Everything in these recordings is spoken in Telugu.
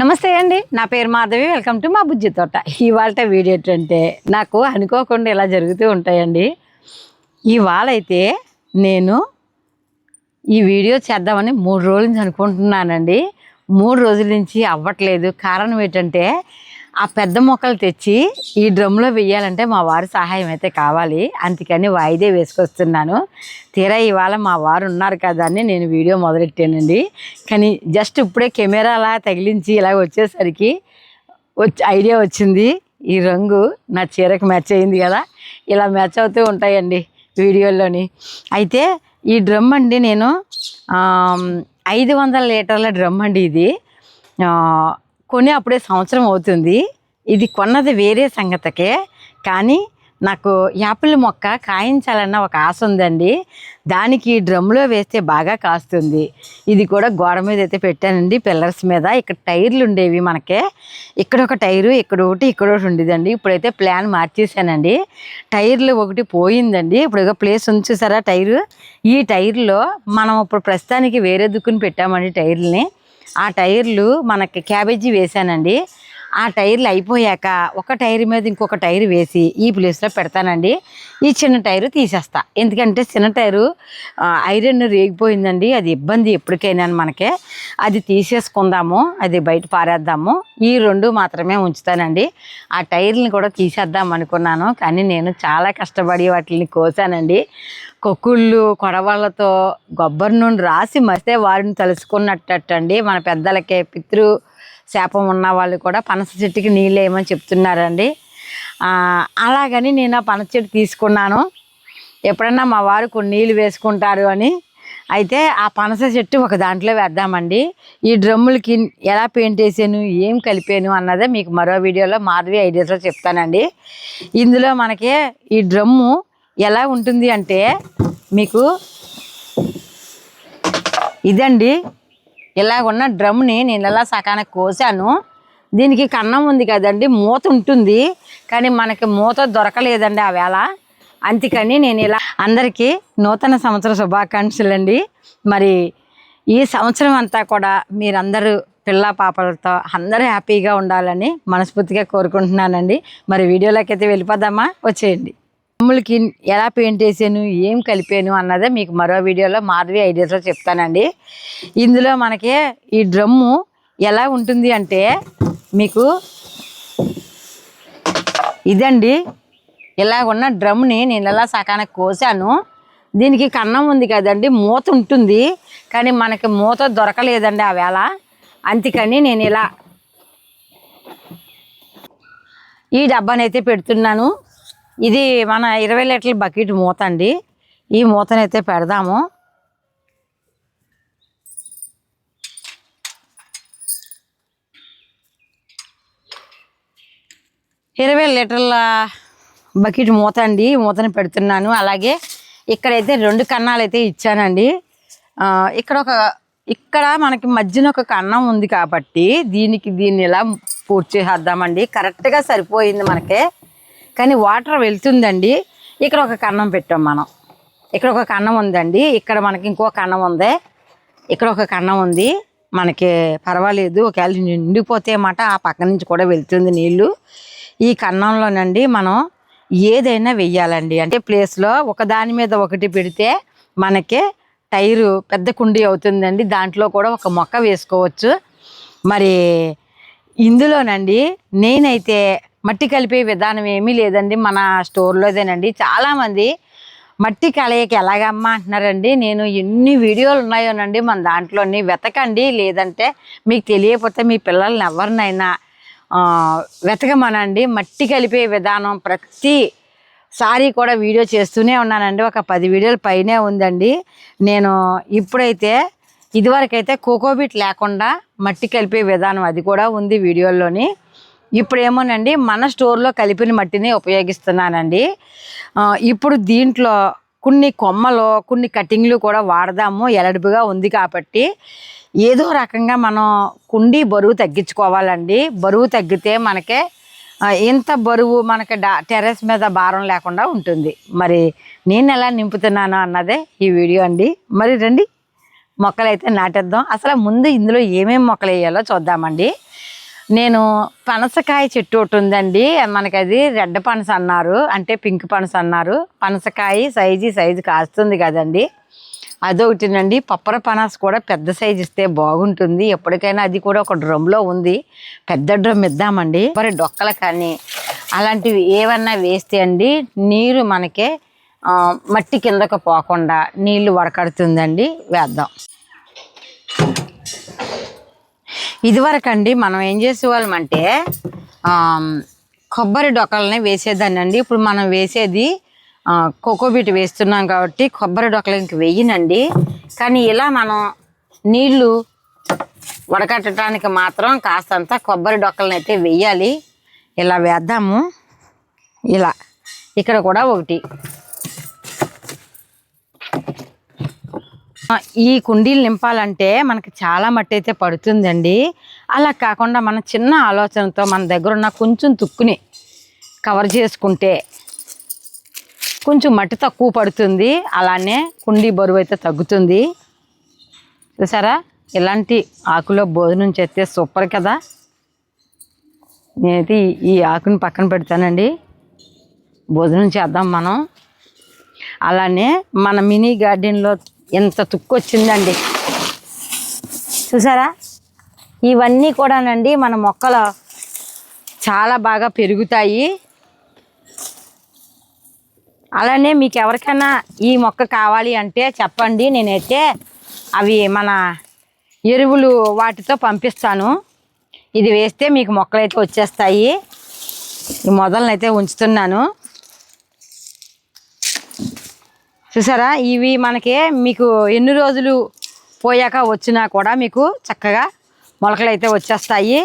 నమస్తే అండి. నా పేరు మాధవి. వెల్కమ్ టు మా బుజ్జి తోట. ఇవాళ వీడియో ఏంటంటే నాకు అనుకోకుండా ఇలా జరుగుతూ ఉంటాయండి. ఇవాళ అయితే నేను ఈ వీడియో చేద్దామని మూడు రోజుల నుంచి అనుకుంటున్నానండి. మూడు రోజుల నుంచి అవ్వట్లేదు. కారణం ఏంటంటే ఆ పెద్ద మొక్కలు తెచ్చి ఈ డ్రమ్లో వెయ్యాలంటే మా వారి సహాయం అయితే కావాలి. అందుకని వాయిదే వేసుకొస్తున్నాను. తీరా ఇవాళ మా వారు ఉన్నారు కదా అని నేను వీడియో మొదలెట్టానండి. కానీ జస్ట్ ఇప్పుడే కెమెరా అలా తగిలించి ఇలా వచ్చేసరికి వచ్చి ఐడియా వచ్చింది. ఈ రంగు నా చీరకు మ్యాచ్ అయింది కదా. ఇలా మ్యాచ్ అవుతూ ఉంటాయండి వీడియోల్లోని. అయితే ఈ డ్రమ్ అండి నేను ఐదు వందల లీటర్ల డ్రమ్ అండి ఇది. కొని అప్పుడే సంవత్సరం అవుతుంది. ఇది కొన్నది వేరే సంగతకే. కానీ నాకు యాపిల్ మొక్క కాయించాలన్న ఒక ఆశ ఉందండి. దానికి డ్రమ్లో వేస్తే బాగా కాస్తుంది. ఇది కూడా గోడ మీద అయితే పెట్టానండి. పిల్లర్స్ మీద. ఇక్కడ టైర్లు ఉండేవి మనకే. ఇక్కడ ఒక టైరు ఇక్కడ ఒకటి ఇక్కడ ఒకటి ఉండేదండి. ఇప్పుడైతే ప్లాన్ మార్చేసానండి టైర్లు ఒకటి పోయిందండి. ఇప్పుడు ప్లేస్ ఉంచేసారా టైరు? ఈ టైర్లో మనం ఇప్పుడు ప్రస్తుతానికి వేరే దుక్కుని పెట్టామండి టైర్లని. ఆ టైర్లు మనకి క్యాబేజీ వేసానండి. ఆ టైర్లు అయిపోయాక ఒక టైర్ మీద ఇంకొక టైర్ వేసి ఈ ప్లేస్లో పెడతానండి. ఈ చిన్న టైరు తీసేస్తా. ఎందుకంటే చిన్న టైరు ఐరన్ రేగిపోయిందండి. అది ఇబ్బంది ఎప్పటికైనా మనకే. అది తీసేసుకుందాము అది బయట పారేద్దాము. ఈ రెండు మాత్రమే ఉంచుతానండి. ఆ టైర్ని కూడా తీసేద్దాం అనుకున్నాను. కానీ నేను చాలా కష్టపడి వాటిని కోసానండి. కొక్కుళ్ళు కొడవళ్ళతో కొబ్బరి నూనె రాసి మస్తే వారిని తలుసుకున్నట్టండి మన పెద్దలకే పితృ శాపం ఉన్న వాళ్ళు కూడా పనస చెట్టుకి నీళ్ళు వేయమని చెప్తున్నారండి. అలాగని నేను ఆ పనస చెట్టు తీసుకున్నాను. ఎప్పుడన్నా మా వారు కొన్ని నీళ్ళు వేసుకుంటారు అని. అయితే ఆ పనస చెట్టు ఒక దాంట్లో వేద్దామండి. ఈ డ్రమ్ములకి ఎలా పెయింట్ వేసాను ఏం కలిపాను అన్నదే మీకు మరో వీడియోలో మాధవి ఐడియాస్లో చెప్తానండి. ఇందులో మనకి ఈ డ్రమ్ము ఎలా ఉంటుంది అంటే మీకు ఇదండి ఇలా ఉన్న డ్రమ్ని నేను ఇలా సకానికి కోసాను. దీనికి కన్నం ఉంది కదండి మూత ఉంటుంది కానీ మనకి మూత దొరకలేదండి ఆ వేళ. అందుకని నేను ఇలా అందరికీ నూతన సంవత్సర శుభాకాంక్షలు అండి మరి ఈ సంవత్సరం అంతా కూడా మీరందరూ పిల్ల పాపలతో అందరూ హ్యాపీగా ఉండాలని మనస్ఫూర్తిగా కోరుకుంటున్నానండి. మరి వీడియోలోకి అయితే వెళ్ళిపోదామా? వచ్చేయండి. అమ్ములకి ఎలా పెయింట్ వేసాను ఏం కలిపాను అన్నదే మీకు మరో వీడియోలో మాధవి ఐడియాస్లో చెప్తానండి. ఇందులో మనకి ఈ డ్రమ్ము ఎలా ఉంటుంది అంటే మీకు ఇదండి. ఇలా ఉన్న డ్రమ్ని నేను ఇలా సకానికి కోసాను. దీనికి కన్నం ఉంది కదండి మూత ఉంటుంది. కానీ మనకి మూత దొరకలేదండి ఆ వేళ. అందుకని నేను ఇలా ఈ డబ్బానైతే పెడుతున్నాను. ఇది మన ఇరవై లీటర్ల బకెట్ మూత అండి ఈ మూతనైతే పెడదాము. ఇరవై లీటర్ల బకెట్ మూత అండి మూతని పెడుతున్నాను. అలాగే ఇక్కడైతే రెండు కన్నాలు అయితే ఇచ్చానండి ఇక్కడ ఒక ఇక్కడ మనకి మధ్యన ఒక కన్నం ఉంది కాబట్టి దీనికి దీన్ని ఇలా పూర్తి చేసేద్దామండి. కరెక్ట్గా సరిపోయింది మనకి. కానీ వాటర్ వెళ్తుందండి. ఇక్కడ ఒక కన్నం పెట్టాం మనం. ఇక్కడ ఒక కన్నం ఉందండి. ఇక్కడ మనకి ఇంకో కన్నం ఉంది. ఇక్కడ ఒక కన్నం ఉంది. మనకి పర్వాలేదు. ఒకవేళ నిండిపోతే మాట ఆ పక్క నుంచి కూడా వెళ్తుంది నీళ్ళు ఈ కన్నంలోనండి మనం ఏదైనా వెయ్యాలండి. అంటే ప్లేస్లో ఒకదాని మీద ఒకటి పెడితే మనకి టైరు పెద్ద కుండీ అవుతుందండి. దాంట్లో కూడా ఒక మొక్క వేసుకోవచ్చు. మరి ఇందులోనండి నేనైతే మట్టి కలిపే విధానం ఏమీ లేదండి. మన స్టోర్లోదేనండి. చాలామంది మట్టి కలయిక ఎలాగమ్మా అంటున్నారండి. నేను ఎన్ని వీడియోలు ఉన్నాయోనండి మన దాంట్లోని. వెతకండి. లేదంటే మీకు తెలియకపోతే మీ పిల్లల్ని ఎవరినైనా వెతకమనండి. మట్టి కలిపే విధానం ప్రతి సారీ కూడా వీడియో చేస్తూనే ఉన్నానండి. ఒక పది వీడియోలు పైనే ఉందండి. నేను ఇప్పుడైతే ఇదివరకైతే కోకోబిట్ లేకుండా మట్టి కలిపే విధానం అది కూడా ఉంది వీడియోల్లోని. ఇప్పుడేమోనండి మన స్టోర్లో కలిపిన మట్టిని ఉపయోగిస్తున్నానండి. ఇప్పుడు దీంట్లో కొన్ని కొమ్మలు కొన్ని కటింగ్లు కూడా వాడదాము ఎలడుపుగా ఉంది కాబట్టి ఏదో రకంగా మనం కుండీ బరువు తగ్గించుకోవాలండి. బరువు తగ్గితే మనకే ఇంత బరువు మనకి డా టెర్రస్ మీద భారం లేకుండా ఉంటుంది. మరి నేను ఎలా నింపుతున్నాను అన్నదే ఈ వీడియో అండి. మరి రండి మొక్కలైతే నాటేద్దాం. అసలు ముందు ఇందులో ఏమేమి మొక్కలు వేయాలో చూద్దామండి. నేను పనసకాయ చెట్టు ఒకటి ఉందండి. మనకి అది రెడ్ పనస అన్నారు. అంటే పింక్ పనస అన్నారు. పనసకాయ సైజు సైజు కాస్తుంది కదండి. అదొకటినండి. పప్పర పనస కూడా పెద్ద సైజు ఇస్తే బాగుంటుంది. ఎప్పటికైనా అది కూడా ఒక డ్రమ్లో ఉంది. పెద్ద డ్రమ్ ఇద్దామండి. మరి డొక్కలు కానీ అలాంటివి ఏమన్నా వేస్తే అండి నీరు మనకే మట్టి కిందకు పోకుండా నీళ్ళు వడకడుతుందండి. వేద్దాం. ఇదివరకండి మనం ఏం చేసేవాళ్ళం అంటే ఆమ్, కొబ్బరి డొక్కలని అండి. ఇప్పుడు మనం వేసేది కోకోబీట్ వేస్తున్నాం కాబట్టి కొబ్బరి డొక్కలు ఇంక వెయ్యనండి కానీ ఇలా మనం నీళ్ళు వడకట్టడానికి మాత్రం కాస్తంత కొబ్బరి డొక్కలను అయితే వెయ్యాలి ఇలా వేద్దాము. ఇలా. ఇక్కడ కూడా ఒకటి. ఈ కుండీలు నింపాలంటే మనకి చాలా మట్టి అయితే పడుతుందండి. అలా కాకుండా మన చిన్న ఆలోచనతో మన దగ్గర ఉన్న కొంచెం తుక్కుని కవర్ చేసుకుంటే కొంచెం మట్టి తక్కువ పడుతుంది. అలానే కుండీ బరువు అయితే తగ్గుతుంది. చూసారా? ఇలాంటి ఆకులో భోజనం చేస్తే సూపర్ కదా? నేనైతే ఈ- ఈ ఆకుని పక్కన పెడతానండి. భోజనం చేద్దాం మనం. అలానే మన మినీ గార్డెన్లో ఎంత తుక్కు వచ్చిందండి చూసారా? ఇవన్నీ కూడానండి మన మొక్కలు చాలా బాగా పెరుగుతాయి. అలానే మీకు ఎవరికైనా ఈ మొక్క కావాలి అంటే చెప్పండి. నేనైతే అవి మన ఎరువులు వాటితో పంపిస్తాను. ఇది వేస్తే మీకు మొక్కలైతే వచ్చేస్తాయి. ఈ మొదలనైతే ఉంచుతున్నాను. చూసారా? ఇవి మనకి మీకు ఎన్ని రోజులు పోయాక వచ్చినా కూడా మీకు చక్కగా మొలకలు అయితే వచ్చేస్తాయి.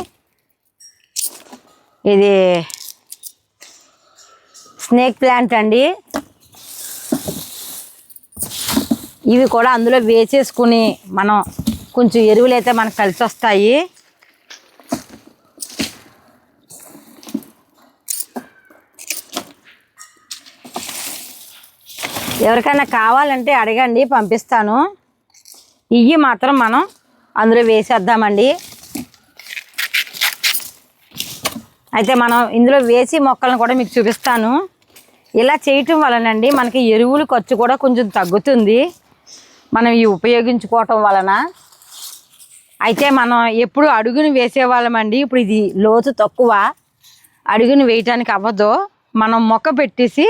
ఇది స్నేక్ ప్లాంట్ అండి. ఇవి కూడా అందులో వేసేసుకుని మనం కొంచెం ఎరువులు అయితే మనకు కలిసి వస్తాయి ఎవరికైనా కావాలంటే అడగండి పంపిస్తాను. ఇవి మాత్రం మనం అందులో వేసేద్దామండి. అయితే మనం ఇందులో వేసి మొక్కలను కూడా మీకు చూపిస్తాను. ఇలా చేయటం వలనండి మనకి ఎరువులు ఖర్చు కూడా కొంచెం తగ్గుతుంది. మనం ఇవి ఉపయోగించుకోవటం వలన. అయితే మనం ఎప్పుడు అడుగును వేసేవాళ్ళమండి. ఇప్పుడు ఇది లోతు తక్కువ. అడుగును వేయటానికి అవ్వదు. మనం మొక్క పెట్టేసి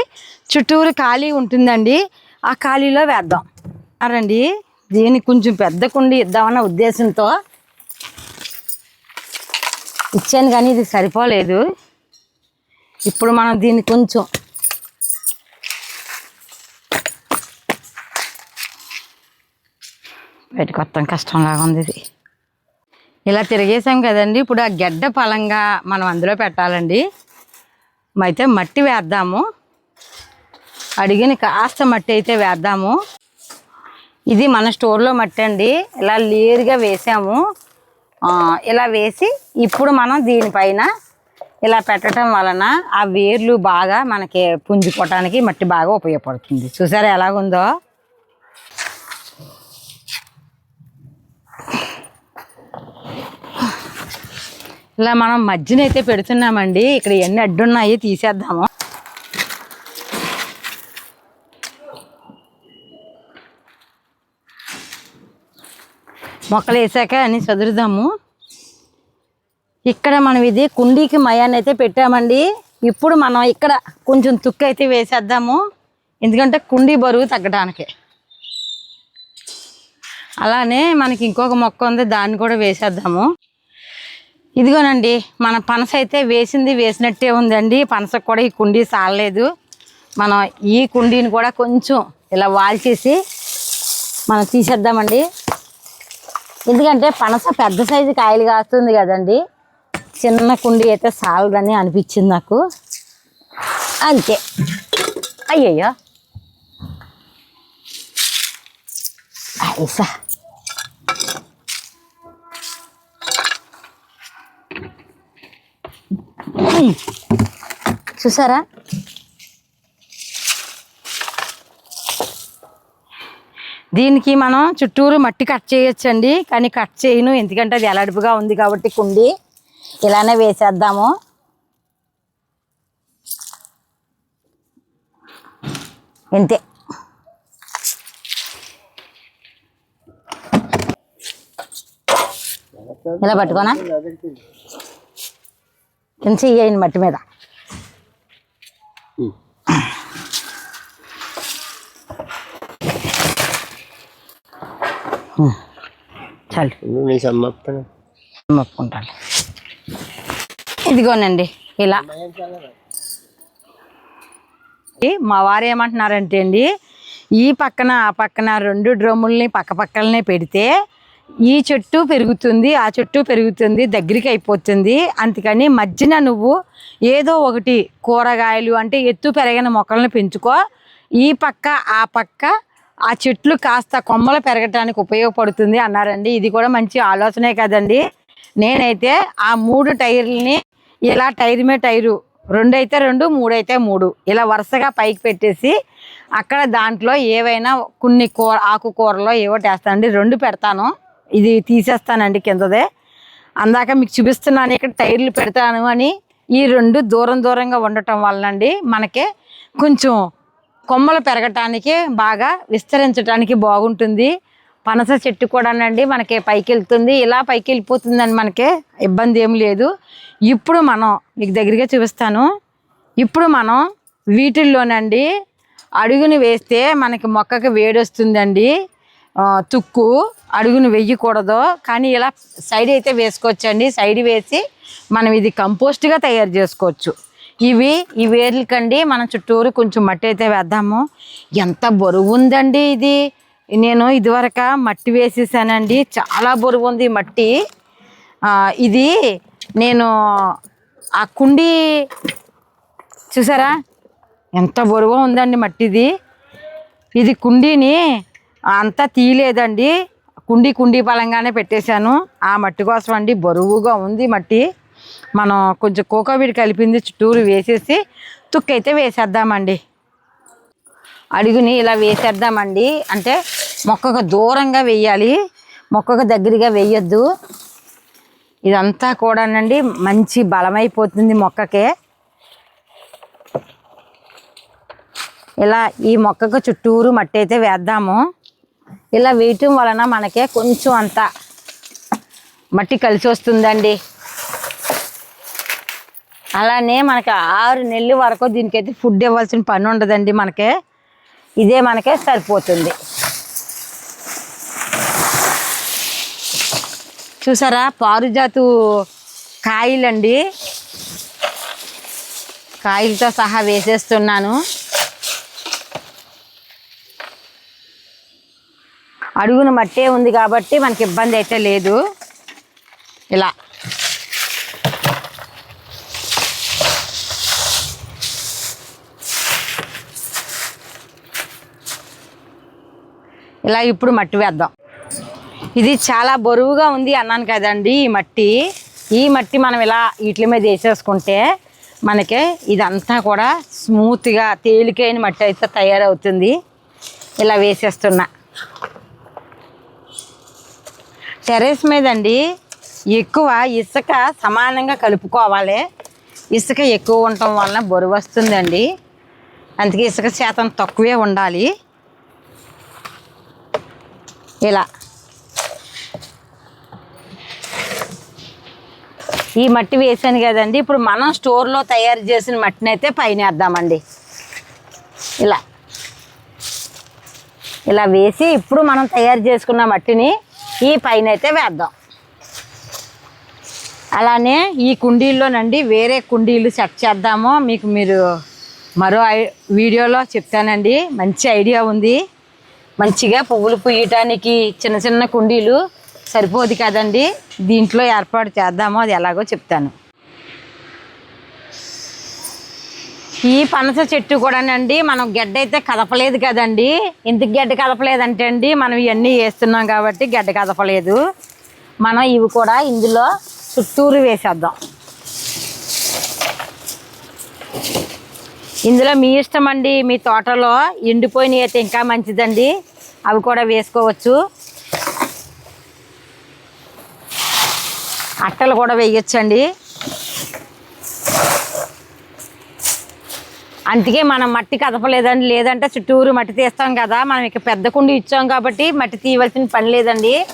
చుట్టూరు ఖాళీ ఉంటుందండి ఆ ఖాళీలో వేద్దాం. అరండి దీనికి కొంచెం పెద్ద కుండి ఇద్దామన్న ఉద్దేశంతో. ఇచ్చాను కానీ ఇది సరిపోలేదు. ఇప్పుడు మనం దీన్ని కొంచెం బయటకు వస్తాం కష్టంలాగా ఉంది ఇది. ఇలా తిరిగేసాం కదండి. ఇప్పుడు ఆ గడ్డ పలంగా మనం అందులో పెట్టాలండి. అయితే మట్టి వేద్దాము. అడిగిన కాస్త మట్టి అయితే వేద్దాము. ఇది మన స్టోర్లో మట్టి అండి. ఇలా లేరుగా వేసాము. ఇలా వేసి ఇప్పుడు మనం దీనిపైన ఇలా పెట్టడం వలన ఆ వేర్లు బాగా మనకి పుంజుకోవటానికి మట్టి బాగా ఉపయోగపడుతుంది. చూసారా ఎలాగుందో? ఇలా మనం మధ్యన అయితే పెడుతున్నామండి. ఇక్కడ ఎన్ని అడ్డున్నాయి తీసేద్దాము. మొక్కలు వేసాక అన్ని చదురుదాము. ఇక్కడ మనం ఇది కుండీకి మయాన్ని అయితే పెట్టామండి. ఇప్పుడు మనం ఇక్కడ కొంచెం తుక్కు అయితే వేసేద్దాము. ఎందుకంటే కుండీ బరువు తగ్గడానికి. అలానే మనకి ఇంకొక మొక్క ఉంది దాన్ని కూడా వేసేద్దాము. ఇదిగోనండి మన పనస అయితే వేసింది వేసినట్టే ఉందండి. పనసకు కూడా ఈ కుండీ సాలలేదు. మనం ఈ కుండీని కూడా కొంచెం ఇలా వాల్చేసి మనం తీసేద్దామండి. ఎందుకంటే పనస పెద్ద సైజు కాయలు కాస్తుంది కదండి. చిన్న కుండీ అయితే సాలదని అనిపించింది నాకు. అంతే. అయ్యయ్యో. ఐసా చూసారా? దీనికి మనం చుట్టూరు మట్టి కట్ చేయొచ్చండి. కానీ కట్ చేయను. ఎందుకంటే అది ఎలాడుపుగా ఉంది కాబట్టి కుండి. ఇలానే వేసేద్దాము. ఇంతే. ఇలా పట్టుకోనా? కింద చెయ్యండి మట్టి మీద. చాలు. ఇదిగోనండి ఇలా. మా వారు ఏమంటున్నారంటే అండి ఈ పక్కన ఆ పక్కన రెండు డ్రమ్ముల్ని పక్క పక్కలనే పెడితే ఈ చెట్టు పెరుగుతుంది ఆ చెట్టు పెరుగుతుంది దగ్గరికి అయిపోతుంది. అందుకని మధ్యన నువ్వు ఏదో ఒకటి కూరగాయలు అంటే ఎత్తు పెరిగిన మొక్కలను పెంచుకో. ఈ పక్క ఆ పక్క ఆ చెట్లు కాస్త కొమ్మలు పెరగటానికి ఉపయోగపడుతుంది అన్నారండి. ఇది కూడా మంచి ఆలోచనే కదండి. నేనైతే ఆ మూడు టైర్లని ఇలా టైర్ మీద టైరు రెండు అయితే రెండు మూడైతే మూడు ఇలా వరుసగా పైకి పెట్టేసి అక్కడ దాంట్లో ఏవైనా కొన్ని కూర ఆకుకూరలో ఏవో వేస్తానండి రెండు పెడతాను. ఇది తీసేస్తానండి కిందదే. అందాక మీకు చూపిస్తున్నాను ఇక్కడ టైర్లు పెడతాను అని. ఈ రెండు దూరం దూరంగా ఉండటం వలనండి మనకి కొంచెం కొమ్మలు పెరగటానికి బాగా విస్తరించడానికి బాగుంటుంది. పనస చెట్టు కూడానండి మనకి పైకి వెళ్తుంది ఇలా పైకి వెళ్ళిపోతుందని మనకి ఇబ్బంది ఏం లేదు. ఇప్పుడు మనం మీకు దగ్గరగా చూపిస్తాను. ఇప్పుడు మనం వీటిల్లోనండి అడుగుని వేస్తే మనకి మొక్కకి వేడి వస్తుందండి తుక్కు అడుగును వెయ్యకూడదు కానీ ఇలా సైడ్ అయితే వేసుకోవచ్చండి. సైడ్ వేసి మనం ఇది కంపోస్ట్గా తయారు చేసుకోవచ్చు. ఇవి ఈ వేర్లకండి మనం చుట్టూరు కొంచెం మట్టి అయితే వేద్దాము. ఎంత బరువు ఉందండి ఇది. నేను ఇదివరక మట్టి వేసేసానండి. చాలా బరువు ఉంది మట్టి. ఇది నేను ఆ కుండీ చూసారా? ఎంత బరువు ఉందండి మట్టిది. ఇది కుండీని అంతా తీయలేదండి. కుండీ కుండీ పలంగానే పెట్టేశాను. ఆ మట్టి కోసం అండి బరువుగా ఉంది మట్టి. మనం కొంచెం కోకోబీడి కలిపింది చుట్టూరు వేసేసి తుక్కైతే వేసేద్దామండి. అడుగుని ఇలా వేసేద్దామండి. అంటే మొక్కకు దూరంగా వేయాలి. మొక్కకు దగ్గరగా వేయొద్దు. ఇదంతా కూడానండి మంచి బలమైపోతుంది మొక్కకే. ఇలా ఈ మొక్కకు చుట్టూరు మట్టి అయితే వేద్దాము. ఇలా వేయటం వలన మనకే కొంచెం అంత మట్టి కలిసి వస్తుందండి. అలానే మనకి ఆరు నెలల వరకు దీనికైతే ఫుడ్ ఇవ్వాల్సిన పని ఉండదండి మనకే. ఇదే మనకే సరిపోతుంది. చూసారా? పారుజాతు కాయలండి. కాయలతో సహా వేసేస్తున్నాను. అడుగున మట్టే ఉంది కాబట్టి మనకి ఇబ్బంది అయితే లేదు. ఇలా. ఇలా ఇప్పుడు మట్టి వేద్దాం. ఇది చాలా బరువుగా ఉంది అన్నాను కదండి ఈ మట్టి. ఈ మట్టి మనం ఇలా వీటి మీద వేసేసుకుంటే మనకి ఇదంతా కూడా స్మూత్గా తేలికైన మట్టి అయితే తయారవుతుంది. ఇలా వేసేస్తున్నా. టెరెస్ మీద అండి ఎక్కువ ఇసుక సమానంగా కలుపుకోవాలి. ఇసుక ఎక్కువ ఉండటం వలన బరువు వస్తుందండి. అందుకే ఇసుక శాతం తక్కువే ఉండాలి. ఇలా. ఈ మట్టి వేసాను కదండి. ఇప్పుడు మనం స్టోర్లో తయారు చేసిన మట్టిని అయితే పైన వేద్దామండి. ఇలా. ఇలా వేసి ఇప్పుడు మనం తయారు చేసుకున్న మట్టిని ఈ పైన అయితే వేద్దాం. అలానే ఈ కుండీల్లోనండి వేరే కుండీలు సెట్ చేద్దాము. మీకు మీరు మరో ఐ- వీడియోలో చెప్తానండి. మంచి ఐడియా ఉంది. మంచిగా పువ్వులు పూయటానికి చిన్న చిన్న కుండీలు సరిపోదు కదండి. దీంట్లో ఏర్పాటు చేద్దాము. అది ఎలాగో చెప్తాను. ఈ పనస చెట్టు కూడానండి మనం గడ్డ అయితే కదపలేదు కదండి. ఎందుకు గడ్డ కదపలేదంటే అండి మనం ఇవన్నీ వేస్తున్నాం కాబట్టి గడ్డ కదపలేదు. మనం ఇవి కూడా ఇందులో చుట్టూరు వేసేద్దాం. ఇందులో మీ ఇష్టం అండి మీ తోటలో ఎండిపోయినవి అయితే ఇంకా మంచిదండి. అవి కూడా వేసుకోవచ్చు. అట్టలు కూడా వేయచ్చండి. అందుకే మనం మట్టి కదపలేదండి. లేదంటే చుట్టూరు మట్టి తీస్తాం కదా. మనం ఇక పెద్ద కుండి ఇచ్చాం కాబట్టి మట్టి తీయవలసిన పని లేదండి.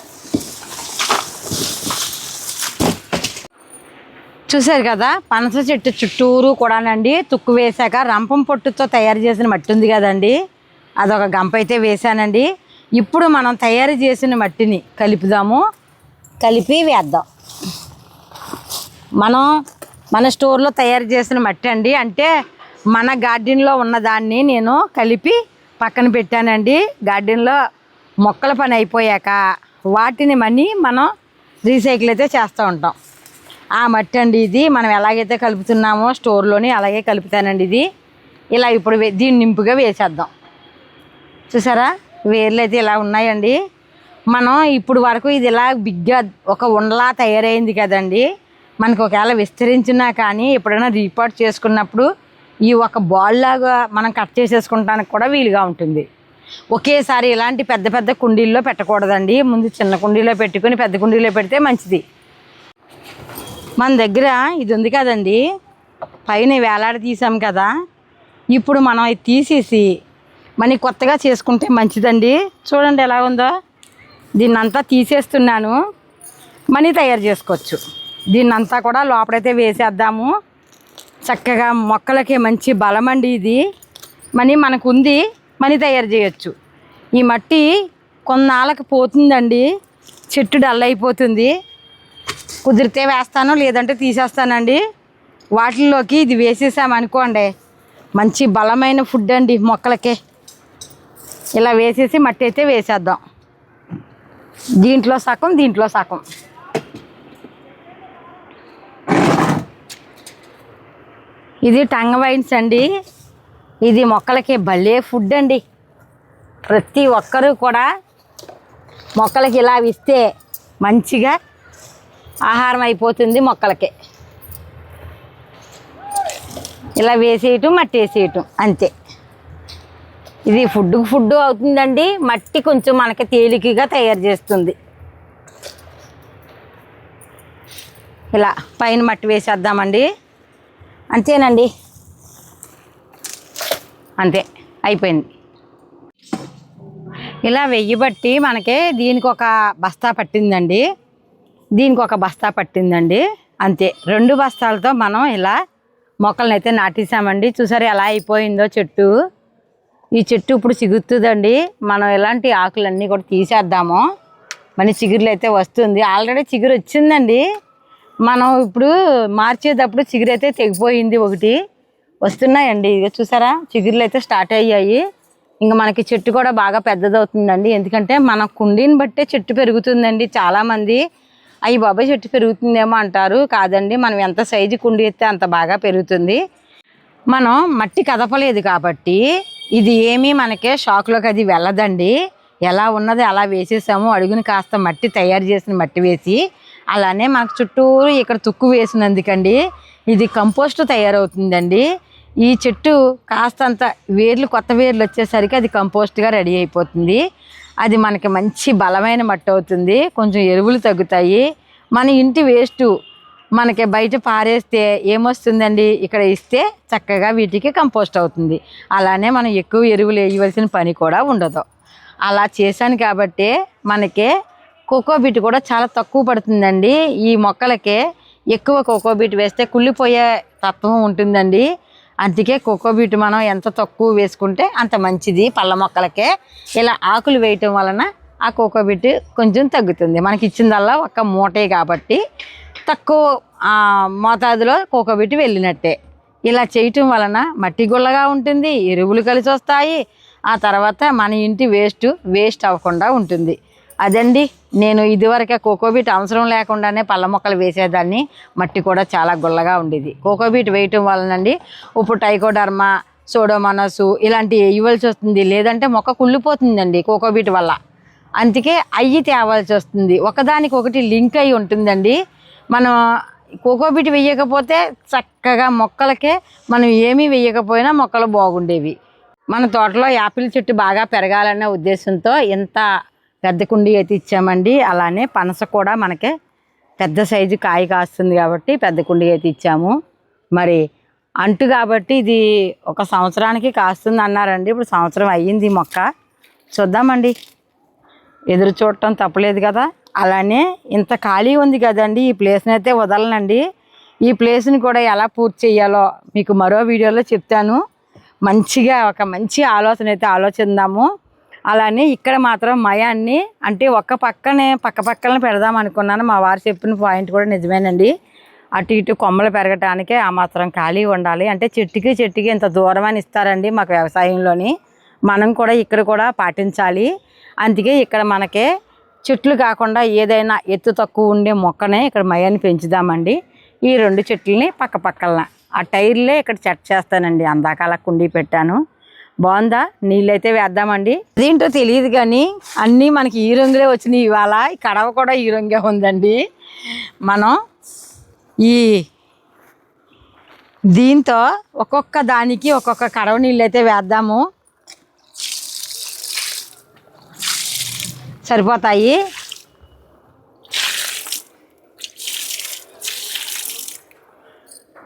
చూశారు కదా? పనస చెట్టు చుట్టూరు కూడానండి. తుక్కు వేశాక రంపం పొట్టుతో తయారు చేసిన మట్టి ఉంది కదండి. అదొక గంప అయితే వేశానండి. ఇప్పుడు మనం తయారు చేసిన మట్టిని కలుపుదాము. కలిపి వేద్దాం. మనం మన స్టోర్లో తయారు చేసిన మట్టి అండి. అంటే మన గార్డెన్లో ఉన్నదాన్ని నేను కలిపి పక్కన పెట్టానండి. గార్డెన్లో మొక్కల పని అయిపోయాక వాటిని మనీ మనం రీసైకిల్ అయితే చేస్తూ ఉంటాం. ఆ మట్టి అండి ఇది. మనం ఎలాగైతే కలుపుతున్నామో స్టోర్లోని అలాగే కలుపుతానండి ఇది. ఇలా ఇప్పుడు దీన్ని నింపుగా వేసేద్దాం. చూసారా? వేర్లు అయితే ఇలా ఉన్నాయండి. మనం ఇప్పుడు వరకు ఇది ఇలా బిగ్గా ఒక ఉండలా తయారైంది కదండి. మనకు ఒకవేళ విస్తరించినా కానీ ఎప్పుడైనా రీపాట్ చేసుకున్నప్పుడు ఈ ఒక బాల్ లాగా మనం కట్ చేసేసుకుంటానికి కూడా వీలుగా ఉంటుంది. ఒకేసారి ఇలాంటి పెద్ద పెద్ద కుండీల్లో పెట్టకూడదండి. ముందు చిన్న కుండీలో పెట్టుకుని పెద్ద కుండీలో పెడితే మంచిది. మన దగ్గర ఇది ఉంది కదండి. పైన వేలాడ తీసాం కదా. ఇప్పుడు మనం ఇది తీసేసి మనీ కొత్తగా చేసుకుంటే మంచిదండి. చూడండి ఎలా ఉందో. దీన్ని అంతా తీసేస్తున్నాను. మనీ తయారు చేసుకోవచ్చు. దీన్నంతా కూడా లోపలైతే వేసేద్దాము. చక్కగా మొక్కలకి మంచి బలం అండి ఇది. మనీ మనకు ఉంది మనీ తయారు చేయొచ్చు. ఈ మట్టి కొన్నాళ్ళకి పోతుందండి. చెట్టు డల్ అయిపోతుంది. కుదిరితే వేస్తాను లేదంటే తీసేస్తానండి. వాటిల్లోకి ఇది వేసేసామనుకోండి మంచి బలమైన ఫుడ్ అండి మొక్కలకి. ఇలా వేసేసి మట్టి అయితే వేసేద్దాం. దీంట్లో సగం దీంట్లో సగం. ఇది టంగ వైన్స్ అండి. ఇది మొక్కలకి భలే ఫుడ్ అండి. ప్రతి ఒక్కరూ కూడా మొక్కలకి ఇలా ఇస్తే మంచిగా ఆహారం అయిపోతుంది మొక్కలకి. ఇలా వేసేయటం మట్టి వేసేయటం అంతే. ఇది ఫుడ్ ఫుడ్ అవుతుందండి. మట్టి కొంచెం మనకి తేలికగా తయారు చేస్తుంది. ఇలా పైన మట్టి వేసేద్దామండి. అంతేనండి. అంతే అయిపోయింది. ఇలా వెయ్యి బట్టి మనకి దీనికి ఒక బస్తా పట్టిందండి. దీనికి ఒక బస్తా పట్టిందండి. అంతే రెండు బస్తాలతో మనం ఇలా మొక్కలను అయితే నాటేసామండి చూసారు ఎలా అయిపోయిందో చెట్టు. ఈ చెట్టు ఇప్పుడు చిగురుతుందండి. మనం ఇలాంటి ఆకులన్నీ కూడా తీసేద్దాము. మన చిగురులు అయితే వస్తుంది. ఆల్రెడీ చిగురు వచ్చిందండి మనం ఇప్పుడు మార్చేటప్పుడు చిగురు అయితే తెగిపోయింది ఒకటి. వస్తున్నాయండి. ఇక చూసారా? చిగురులు అయితే స్టార్ట్ అయ్యాయి. ఇంకా మనకి చెట్టు కూడా బాగా పెద్దదవుతుందండి. ఎందుకంటే మన కుండీని బట్టే చెట్టు పెరుగుతుందండి చాలామంది. అయ్యి బాబాయ్ చెట్టు పెరుగుతుందేమో అంటారు. కాదండి. మనం ఎంత సైజు కుండీ ఎత్తే అంత బాగా పెరుగుతుంది. మనం మట్టి కదపలేదు కాబట్టి ఇది ఏమీ మనకే షాక్లోకి అది వెళ్ళదండి. ఎలా ఉన్నది అలా వేసేసాము. అడుగుని కాస్త మట్టి తయారు చేసిన మట్టి వేసి అలానే మనకు చుట్టూరు ఇక్కడ తుక్కు వేసినందుకండి. ఇది కంపోస్ట్ తయారవుతుందండి. ఈ చెట్టు కాస్తంత వేర్లు కొత్త వేర్లు వచ్చేసరికి అది కంపోస్ట్గా రెడీ అయిపోతుంది. అది మనకి మంచి బలమైన మట్టి అవుతుంది. కొంచెం ఎరువులు తగ్గుతాయి. మన ఇంటి వేస్ట్ మనకి బయట పారేస్తే ఏమొస్తుందండి? ఇక్కడ ఇస్తే చక్కగా వీటికి కంపోస్ట్ అవుతుంది. అలానే మనం ఎక్కువ ఎరువులు వేయవలసిన పని కూడా ఉండదు. అలా చేశాను కాబట్టి మనకి కోకోబీట్ కూడా చాలా తక్కువ పడుతుందండి. ఈ మొక్కలకే ఎక్కువ కోకోబీట్ వేస్తే కుళ్ళిపోయే తత్వం ఉంటుందండి. అందుకే కోకోబీట్ మనం ఎంత తక్కువ వేసుకుంటే అంత మంచిది పళ్ళ మొక్కలకే. ఇలా ఆకులు వేయటం వలన ఆ కోకోబీట్ కొంచెం తగ్గుతుంది. మనకి ఇచ్చిందల్లా ఒక మూటే కాబట్టి తక్కువ మోతాదులో కోకోబీట్ వెళ్ళినట్టే. ఇలా చేయటం వలన మట్టి గుల్లగా ఉంటుంది ఎరువులు కలిసి వస్తాయి ఆ తర్వాత మన ఇంటి వేస్ట్ వేస్ట్ అవ్వకుండా ఉంటుంది. అదండి నేను ఇదివరకే కోకోబీట్ అవసరం లేకుండానే పళ్ళ మొక్కలు వేసేదాన్ని. మట్టి కూడా చాలా గుల్లగా ఉండేది. కోకోబీట్ వేయటం వలనండి ఇప్పుడు టైకోడర్మా సోడోమనసు ఇలాంటి ఇవ్వాల్సి వస్తుంది. లేదంటే మొక్క కుళ్ళిపోతుందండి కోకోబీట్ వల్ల. అందుకే అయ్యి తేవాల్సి వస్తుంది. ఒకదానికి ఒకటి లింక్ అయి ఉంటుందండి. మనం కోకోబీట్ వేయకపోతే చక్కగా మొక్కలకే మనం ఏమీ వేయకపోయినా మొక్కలు బాగుండేవి. మన తోటలో యాపిల్ చెట్టు బాగా పెరగాలనే ఉద్దేశంతో ఇంత పెద్ద కుండీ అయితే ఇచ్చామండి. అలానే పనస కూడా మనకి పెద్ద సైజు కాయ కాస్తుంది కాబట్టి పెద్ద కుండి అయితే ఇచ్చాము. మరి అంటు కాబట్టి ఇది ఒక సంవత్సరానికి కాస్తుంది అన్నారండి. ఇప్పుడు సంవత్సరం అయ్యింది మొక్క. చూద్దామండి. ఎదురు చూడటం తప్పలేదు కదా. అలానే ఇంత ఖాళీ ఉంది కదండి. ఈ ప్లేస్ని అయితే వదలనండి. ఈ ప్లేస్ని కూడా ఎలా పూర్తి చేయాలో మీకు మరో వీడియోలో చెప్తాను. మంచిగా ఒక మంచి ఆలోచన అయితే ఆలోచిద్దాము. అలానే ఇక్కడ మాత్రం మయాన్ని అంటే ఒక్క పక్కనే పక్క పక్కన పెడదాం అనుకున్నాను. మా వారు చెప్పిన పాయింట్ కూడా నిజమేనండి. అటు ఇటు కొమ్మలు పెరగటానికే ఆ మాత్రం ఖాళీ ఉండాలి. అంటే చెట్టుకి చెట్టుకి ఇంత దూరం అని ఇస్తారండి మాకు వ్యవసాయంలోని. మనం కూడా ఇక్కడ కూడా పాటించాలి. అందుకే ఇక్కడ మనకే చెట్లు కాకుండా ఏదైనా ఎత్తు తక్కువ ఉండే మొక్కనే ఇక్కడ మయాన్ని పెంచుదామండి. ఈ రెండు చెట్లని పక్క పక్కన. ఆ టైర్లే ఇక్కడ చెట్ చేస్తానండి. అందాక అలా కుండీ పెట్టాను. బాగుందా? నీళ్ళైతే వేద్దామండి. అదేంటో తెలియదు కానీ అన్నీ మనకి ఈ రంగులే వచ్చినాయి ఇవాళ. ఈ కడవ కూడా ఈ రంగే ఉందండి. మనం ఈ దీంతో ఒక్కొక్క దానికి ఒక్కొక్క కడవ నీళ్ళైతే వేద్దాము. సరిపోతాయి?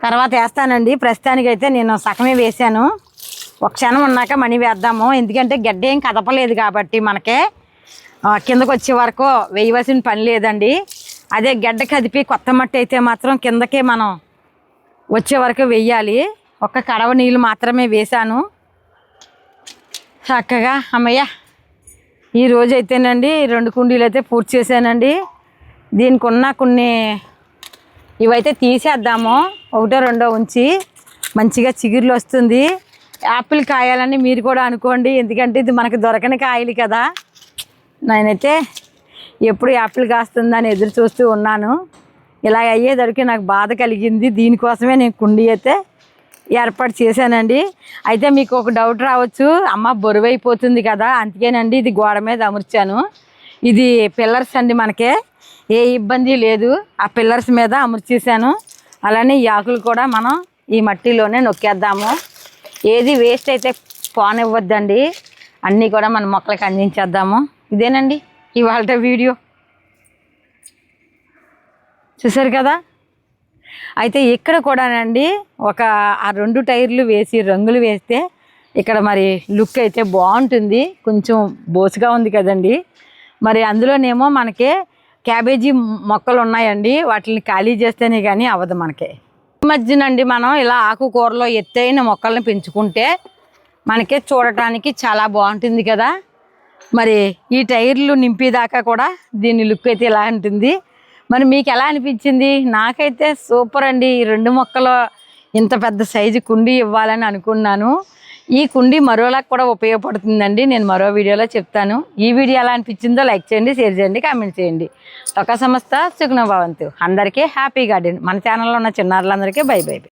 తర్వాత వేస్తానండి. ప్రస్తుతానికైతే నేను సగమే వేసాను ఒక క్షణం ఉన్నాక మనీ వేద్దాము. ఎందుకంటే గడ్డ ఏం కదపలేదు కాబట్టి మనకే కిందకు వచ్చే వరకు వేయవలసిన పని లేదండి. అదే గడ్డ కదిపి కొత్త మట్టి అయితే మాత్రం కిందకే మనం వచ్చే వరకు వెయ్యాలి ఒక్క కడవ నీళ్ళు మాత్రమే వేశాను. చక్కగా అమ్మయ్య ఈ రోజు అయితేనండి ఈ రెండు కుండీలు అయితే పూర్తి చేశానండి. దీనికి ఉన్న కొన్ని ఇవైతే తీసేద్దాము. ఒకటో రెండో ఉంచి మంచిగా చిగురులు వస్తుంది. యాపిల్ కాయాలని మీరు కూడా అనుకోండి. ఎందుకంటే ఇది మనకు దొరకని కాయలు కదా. నేనైతే ఎప్పుడు యాపిల్ కాస్తుందని ఎదురు చూస్తూ ఉన్నాను. ఇలా అయ్యేదరికి నాకు బాధ కలిగింది. దీనికోసమే నేను కుండీ అయితే ఏర్పాటు చేశానండి. అయితే మీకు ఒక డౌట్ రావచ్చు. అమ్మ బరువైపోతుంది కదా. అందుకేనండి ఇది గోడ మీద అమర్చాను. ఇది పిల్లర్స్ అండి మనకే. ఏ ఇబ్బంది లేదు. ఆ పిల్లర్స్ మీద అమర్చేసాను అలానే ఈ ఆకులు కూడా మనం ఈ మట్టిలోనే నొక్కేద్దాము. ఏది వేస్ట్ అయితే పోనివ్వద్దండి. అన్నీ కూడా మన మొక్కలకి అందించేద్దాము. ఇదేనండి ఇవాళ వీడియో. చూసారు కదా? అయితే ఇక్కడ కూడానండి ఒక ఆ రెండు టైర్లు వేసి రంగులు వేస్తే ఇక్కడ మరి లుక్ అయితే బాగుంటుంది. కొంచెం బోసుగా ఉంది కదండి. మరి అందులోనేమో మనకి క్యాబేజీ మొక్కలు ఉన్నాయండి వాటిని ఖాళీ చేస్తేనే కానీ అవ్వదు మనకి. మధ్యనండి మనం ఇలా ఆకుకూరలో ఎత్తైన మొక్కల్ని పెంచుకుంటే మనకి చూడటానికి చాలా బాగుంటుంది కదా. మరి ఈ టైర్లు నింపేదాకా కూడా దీని లుక్ అయితే ఇలా ఉంటుంది. మరి మీకు ఎలా అనిపించింది? నాకైతే సూపర్ అండి. ఈ రెండు మొక్కలు ఇంత పెద్ద సైజు కుండీ ఇవ్వాలని అనుకున్నాను. ఈ కుండీ మరోలా కూడా ఉపయోగపడుతుందండి. నేను మరో వీడియోలో చెప్తాను. ఈ వీడియో ఎలా అనిపించిందో లైక్ చేయండి షేర్ చేయండి కామెంట్ చేయండి. ఒక సంస్థ సుగుణ భవంతు. అందరికీ హ్యాపీ గార్డెన్. మన ఛానల్లో ఉన్న చిన్నారులందరికీ బై బై.